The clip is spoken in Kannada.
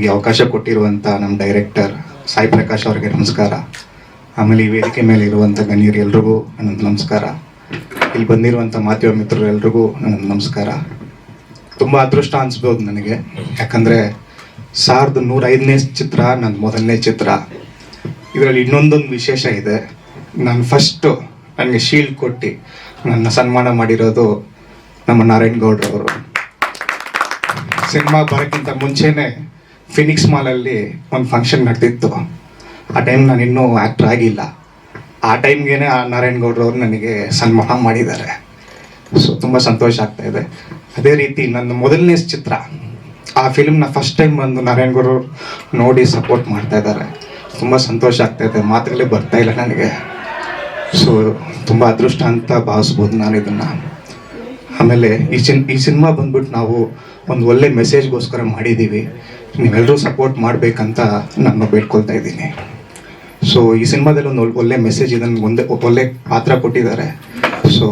ನನಗೆ ಅವಕಾಶ ಕೊಟ್ಟಿರುವಂಥ ನಮ್ಮ ಡೈರೆಕ್ಟರ್ ಸಾಯಿ ಪ್ರಕಾಶ್ ಅವರಿಗೆ ನಮಸ್ಕಾರ. ಆಮೇಲೆ ಈ ವೇದಿಕೆ ಮೇಲೆ ಇರುವಂಥ ಗಣ್ಯರು ಎಲ್ರಿಗೂ ನನ್ನ ನಮಸ್ಕಾರ. ಇಲ್ಲಿ ಬಂದಿರುವಂಥ ಮಾಧ್ಯಮ ಮಿತ್ರರು ಎಲ್ರಿಗೂ ನನ್ನ ನಮಸ್ಕಾರ. ತುಂಬ ಅದೃಷ್ಟ ಅನಿಸ್ಬೋದು ನನಗೆ. ಯಾಕಂದರೆ ಸಾವಿರದ ನೂರೈದನೇ ಚಿತ್ರ ನನ್ನ ಮೊದಲನೇ ಚಿತ್ರ. ಇದರಲ್ಲಿ ಇನ್ನೊಂದೊಂದು ವಿಶೇಷ ಇದೆ. ನಾನು ಫಸ್ಟು ನನಗೆ ಶೀಲ್ಡ್ ಕೊಟ್ಟು ನನ್ನ ಸನ್ಮಾನ ಮಾಡಿರೋದು ನಮ್ಮ ನಾರಾಯಣ್ ಗೌಡ್ರವರು. ಸಿನಿಮಾ ಬರೋಕ್ಕಿಂತ ಮುಂಚೆನೆ ಫಿನಿಕ್ಸ್ ಮಾಲಲ್ಲಿ ಒಂದು ಫಂಕ್ಷನ್ ನಡೆದಿತ್ತು. ಆ ಟೈಮ್ ನಾನು ಇನ್ನೂ ಆ್ಯಕ್ಟ್ರ್ ಆಗಿಲ್ಲ. ಆ ಟೈಮ್ಗೆ ಆ ನಾರಾಯಣ್ ಗೌಡ್ರವ್ರು ನನಗೆ ಸನ್ಮಾನ ಮಾಡಿದ್ದಾರೆ. ಸೊ ತುಂಬ ಸಂತೋಷ ಆಗ್ತಾ ಇದೆ. ಅದೇ ರೀತಿ ನನ್ನ ಮೊದಲನೇ ಚಿತ್ರ, ಆ ಫಿಲ್ಮ್ನ ಫಸ್ಟ್ ಟೈಮ್ ಬಂದು ನಾರಾಯಣ್ ಗೌಡ್ರು ನೋಡಿ ಸಪೋರ್ಟ್ ಮಾಡ್ತಾ ಇದ್ದಾರೆ. ತುಂಬ ಸಂತೋಷ ಆಗ್ತಾ ಇದೆ. ಮಾತುಗಳೇ ಬರ್ತಾ ಇಲ್ಲ ನನಗೆ. ಸೊ ತುಂಬ ಅದೃಷ್ಟ ಅಂತ ಭಾವಿಸ್ಬೋದು ನಾನು ಇದನ್ನು. ಆಮೇಲೆ ಈ ಸಿನ್, ಈ ಸಿನಿಮಾ ಬಂದ್ಬಿಟ್ಟು ನಾವು ಒಂದು ಒಳ್ಳೆ ಮೆಸೇಜ್ಗೋಸ್ಕರ ಮಾಡಿದ್ದೀವಿ ನೀವೆಲ್ಲರೂ ಸಪೋರ್ಟ್ ಮಾಡಬೇಕಂತ ನಾನು ಬೇಡ್ಕೊಳ್ತಾ ಇದ್ದೀನಿ. ಸೊ ಈ ಸಿನಿಮಾದಲ್ಲಿ ಒಂದು ಒಳ್ಳೆ ಮೆಸೇಜ್ ಇದನ್ನು ಒಂದೇ ಒಳ್ಳೆ ಪಾತ್ರ ಕೊಟ್ಟಿದ್ದಾರೆ. ಸೊ